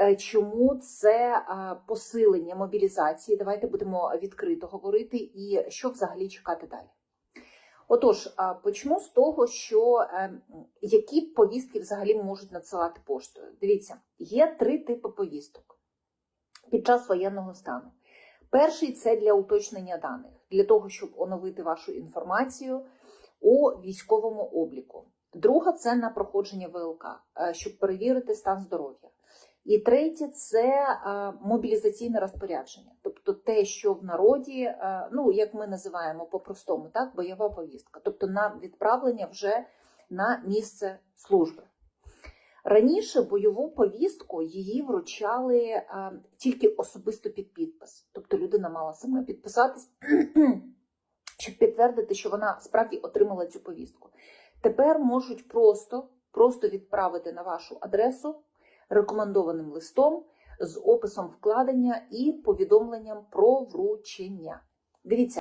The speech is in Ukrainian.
Е, Чому це е, посилення мобілізації? Давайте будемо відкрито говорити, і що взагалі чекати далі. Отож, е, почну з того, що які повістки взагалі можуть надсилати поштою. Дивіться, є три типи повісток під час воєнного стану. Перший це для уточнення даних, для того, щоб оновити вашу інформацію у військовому обліку. Друга це на проходження ВЛК, щоб перевірити стан здоров'я. І третє це мобілізаційне розпорядження, тобто те, що в народі, ну як ми називаємо по-простому, так, бойова повістка, тобто на відправлення вже на місце служби. Раніше бойову повістку її вручали тільки особисто під підпис, тобто людина мала сама підписатись, щоб підтвердити, що вона справді отримала цю повістку. Тепер можуть просто, просто відправити на вашу адресу рекомендованим листом з описом вкладення і повідомленням про вручення. Дивіться,